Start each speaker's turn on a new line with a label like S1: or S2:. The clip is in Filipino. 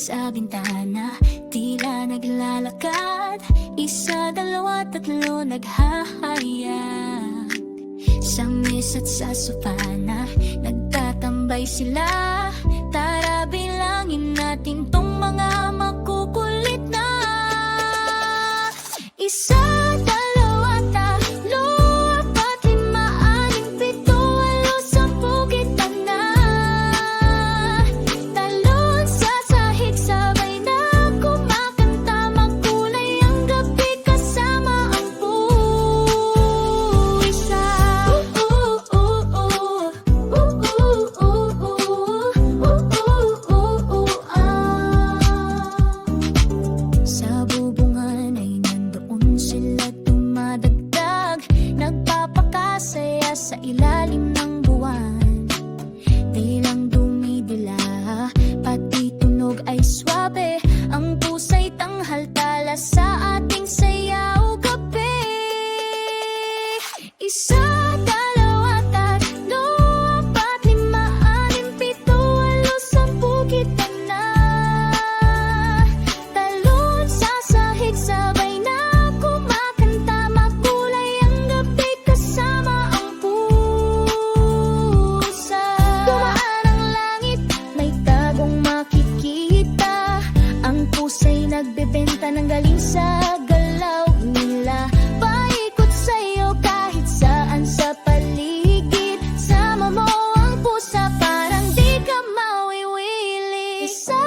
S1: nasa bintana Tila naglalakad. Isa, dalawa, tatlo naghahayag. Sa mesa at sa sofa na Nagtatambay sila so so